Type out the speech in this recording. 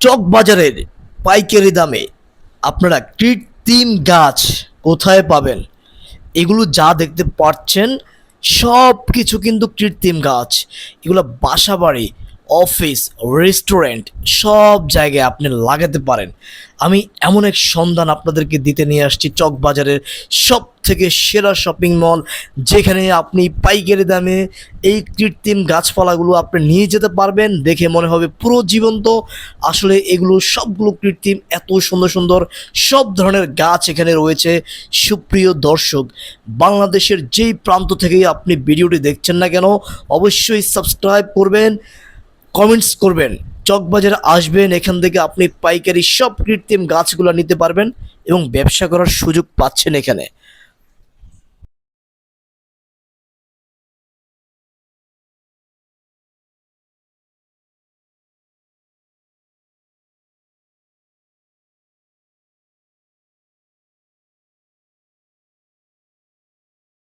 চক বাজারের পাইকারি দামে আপনারা কৃত্রিম গাছ কোথায় পাবেন? এগুলো যা দেখতে পাচ্ছেন সব কিছু কিন্তু কৃত্রিম গাছ। এগুলো বাসা বাড়ি অফিস রেস্টুরেন্ট সব জায়গায় আপনি লাগাতে পারেন। আমি এমন এক সন্ধান আপনাদেরকে দিতে নিয়ে আসছি চকবাজারের সব থেকে সেরা শপিং মল যেখানে আপনি পাইকারি দামে এই কৃত্রিম গাছপালাগুলো আপনি নিয়ে যেতে পারবেন। দেখে মনে হবে পুরো জীবন্ত। আসলে এগুলো সবগুলো কৃত্রিম, এত সুন্দর সুন্দর সব ধরনের গাছ এখানে রয়েছে। সুপ্রিয় দর্শক, বাংলাদেশের যেই প্রান্ত থেকেই আপনি ভিডিওটি দেখছেন না কেন, অবশ্যই সাবস্ক্রাইব করবেন। কমেন্টস করবেন। চকবাজারে আসবেন, এখান থেকে আপনি পাইকারি সব কৃত্রিম গাছগুলো নিতে পারবেন এবং ব্যবসা করার সুযোগ পাচ্ছেন এখানে।